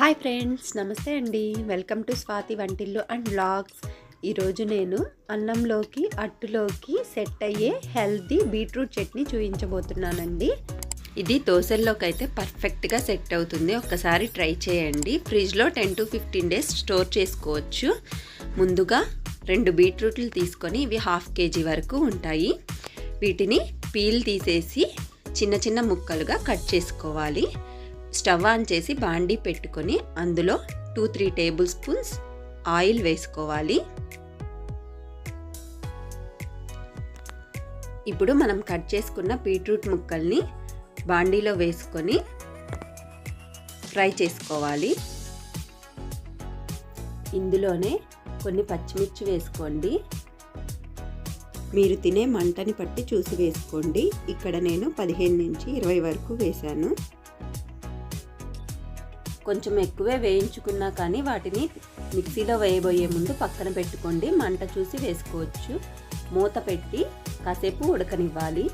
Hi friends నమస్తే అండి. Welcome to Swathi వంటిల్లు అండ్ బ్లాగ్స్ ఈరోజు నేను అన్నంలోకి అట్టులోకి సెట్ అయ్యే హెల్తీ బీట్రూట్ చట్నీ చూపించబోతున్నానండి ఇది దోశల్లోకి అయితే పర్ఫెక్ట్గా సెట్ అవుతుంది. ఒక్కసారి ట్రై చేయండి. ఫ్రిడ్జ్లో ten to fifteen days store చేసుకోవచ్చు. ముందుగా రెండు బీట్రూట్లు తీసుకొని ఇవి హాఫ్ కేజీ వరకు ఉంటాయి. వీటిని పీల్ తీసేసి చిన్న చిన్న ముక్కలుగా కట్ చేసుకోవాలి. స్టవ్ ఆన్ చేసి బాండీ పెట్టుకొని అందులో two three table spoons oil వేసుకోవాలి. ఇప్పుడు మనం కట్ చేసుకున్న బీట్రూట్ ముక్కల్ని బాండీలో వేసుకొని ఫ్రై చేసుకోవాలి. ఇందులోనే కొన్ని పచ్చిమిర్చి వేసుకోండి. మీరు తినే మంటని బట్టి చూసి వేసుకోండి. ఇక్కడ నేను పదిహేను నుంచి ఇరవై వరకు వేశాను. కొంచెం ఎక్కువే వేయించుకున్నా కానీ వాటిని మిక్సీలో వేయబోయే ముందు పక్కన పెట్టుకోండి. మంట చూసి వేసుకోవచ్చు. మూత పెట్టి కాసేపు ఉడకనివ్వాలి.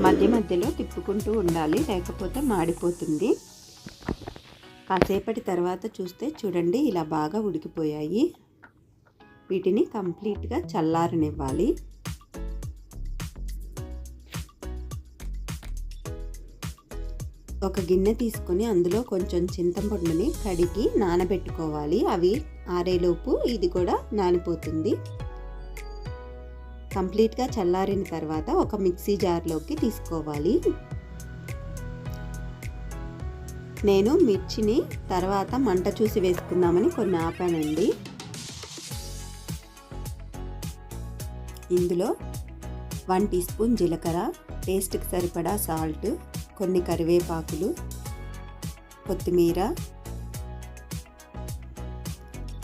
మధ్య మధ్యలో తిప్పుకుంటూ ఉండాలి. లేకపోతే మాడిపోతుంది. కాసేపటి తర్వాత చూస్తే చూడండి ఇలా బాగా ఉడికిపోయాయి. వీటిని కంప్లీట్గా చల్లారనివ్వాలి. ఒక గిన్నె తీసుకొని అందులో కొంచెం చింతపండుని కడిగి నానబెట్టుకోవాలి. అవి ఆరేలోపు ఇది కూడా నానిపోతుంది. కంప్లీట్గా చల్లారిన తర్వాత ఒక మిక్సీ జార్లోకి తీసుకోవాలి. నేను మిర్చిని తర్వాత మంట చూసి వేసుకుందామని కొన్ని ఆపానండి. ఇందులో వన్ టీ స్పూన్ జీలకర్ర టేస్ట్కి సరిపడా సాల్ట్ కొన్ని కరివేపాకులు కొత్తిమీర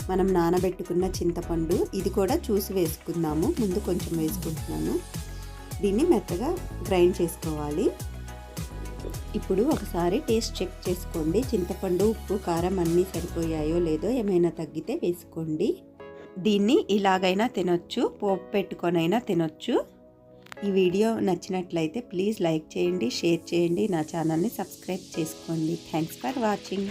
మనం నానబెట్టుకున్న చింతపండు ఇది కూడా చూసి వేసుకుందాము. ముందు కొంచెం వేసుకుంటున్నాను. దీన్ని మెత్తగా గ్రైండ్ చేసుకోవాలి. ఇప్పుడు ఒకసారి టేస్ట్ చెక్ చేసుకోండి. చింతపండు ఉప్పు కారం అన్నీ సరిపోయాయో లేదో ఏమైనా తగ్గితే వేసుకోండి. దీన్ని ఇలాగైనా తినొచ్చు పోపు పెట్టుకొనైనా తినొచ్చు. ఈ వీడియో నచ్చినట్లయితే ప్లీజ్ లైక్ చేయండి షేర్ చేయండి నా ఛానల్ని సబ్స్క్రైబ్ చేసుకోండి. Thanks for watching